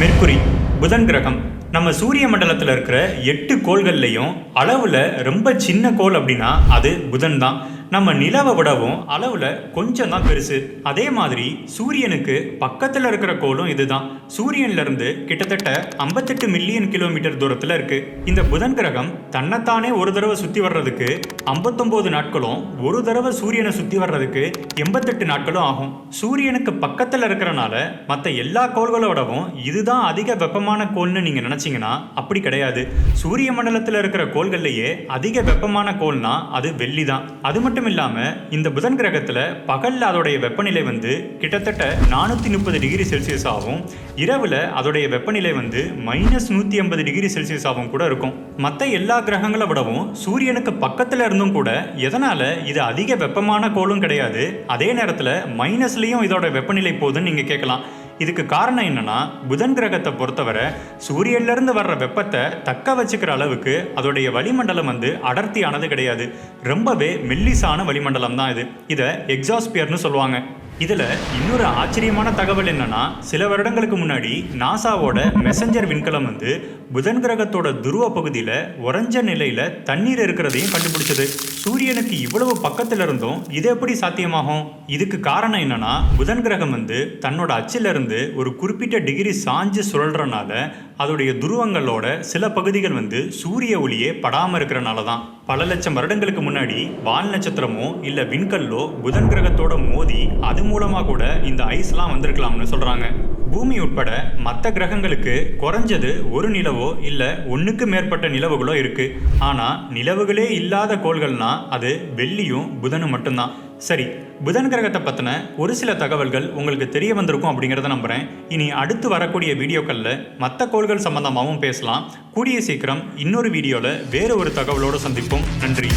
Mercury புதன் கிரகம். நம்ம சூரிய மண்டலத்தில் இருக்கிற எட்டு கோள்கள்லையும் அளவில் ரொம்ப சின்ன கோள் அப்படின்னா அது புதன் தான். நம்ம நிலவை விடவும் அளவில் கொஞ்சம் தான் பெருசு. அதே மாதிரி சூரியனுக்கு பக்கத்தில் இருக்கிற கோளும் இதுதான். சூரியன்லேருந்து கிட்டத்தட்ட ஐம்பத்தெட்டு மில்லியன் கிலோமீட்டர் தூரத்தில் இருக்கு. இந்த புதன் கிரகம் தன்னைத்தானே ஒரு தடவை சுற்றி வர்றதுக்கு ஐம்பத்தொம்போது நாட்களும் ஒரு தடவை சூரியனை சுற்றி வர்றதுக்கு எண்பத்தெட்டு நாட்களும் ஆகும். சூரியனுக்கு பக்கத்தில் இருக்கிறனால மற்ற எல்லா கோள்களோடவும் இதுதான் அதிக வெப்பமான கோள்னு நீங்கள் நினச்சிங்கன்னா அப்படி கிடையாது. சூரிய மண்டலத்தில் இருக்கிற கோள்கள்லேயே அதிக வெப்பமான கோள்னா அது வெள்ளி தான் அது மட்டும் மட்டும் இல்லாமல் இந்த புதன் கிரகத்தில் பகலில் அதோடைய வெப்பநிலை வந்து கிட்டத்தட்ட நானூற்றி முப்பது டிகிரி செல்சியஸ் ஆகும். இரவில் அதோடைய வெப்பநிலை வந்து மைனஸ் நூற்றி ஐம்பது டிகிரி செல்சியஸ் ஆகும் கூட இருக்கும். மற்ற எல்லா கிரகங்களை விடவும் சூரியனுக்கு பக்கத்தில் இருந்தும் கூட எதனால் இது அதிக வெப்பமான கோளும் கிடையாது. அதே நேரத்தில் மைனஸ்லேயும் இதோட வெப்பநிலை போகுதுன்னு நீங்கள் கேட்கலாம். இதுக்கு காரணம் என்னன்னா புதன் கிரகத்தை பொறுத்தவரை சூரியன்லேருந்து வர்ற வெப்பத்தை தக்க வச்சுக்கிற அளவுக்கு அதோடைய வளிமண்டலம் வந்து அடர்த்தியானது கிடையாது. ரொம்பவே மெல்லிசான வளிமண்டலம் தான் இது. இதை எக்ஸாஸ்பியர்னு சொல்லுவாங்க. இதில் இன்னொரு ஆச்சரியமான தகவல் என்னன்னா சில வருடங்களுக்கு முன்னாடி நாசாவோட மெசஞ்சர் விண்கலம் வந்து புதன் கிரகத்தோட துருவ பகுதியில் உறைஞ்ச நிலையில் தண்ணீர் இருக்கிறதையும் கண்டுபிடிச்சது. சூரியனுக்கு இவ்வளவு பக்கத்தில் இருந்தும் இது எப்படி சாத்தியமாகும்? இதுக்கு காரணம் என்னன்னா புதன் கிரகம் வந்து தன்னோட அச்சிலிருந்து ஒரு குறிப்பிட்ட டிகிரி சாஞ்சு சுழல்றனால அதோடைய துருவங்களோட சில பகுதிகள் வந்து சூரிய ஒளியே படாமல் இருக்கிறனால தான் பல லட்சம் வருடங்களுக்கு முன்னாடி வால் நட்சத்திரமோ இல்லை விண்கல்லோ புதன் கிரகத்தோட மோதி அது மூலமாக கூட இந்த ஐஸ்லாம் வந்திருக்கலாம்னு சொல்கிறாங்க பூமி உட்பட மற்ற கிரகங்களுக்கு குறைஞ்சது ஒரு நிலவோ இல்லை ஒன்றுக்கு மேற்பட்ட நிலவுகளோ இருக்குது ஆனால் நிலவுகளே இல்லாத கோள்கள்னா அது வெள்ளியும் புதனும் மட்டும்தான். சரி புதன் கிரகத்தை பற்றின ஒரு சில தகவல்கள் உங்களுக்கு தெரிய வந்திருக்கும் அப்படிங்கிறத நம்புகிறேன் இனி அடுத்து வரக்கூடிய வீடியோக்களில் மற்ற கோள்கள் சம்பந்தமாகவும் பேசலாம். கூடிய சீக்கிரம் இன்னொரு வீடியோவில் வேறு ஒரு தகவலோடு சந்திப்போம். நன்றி.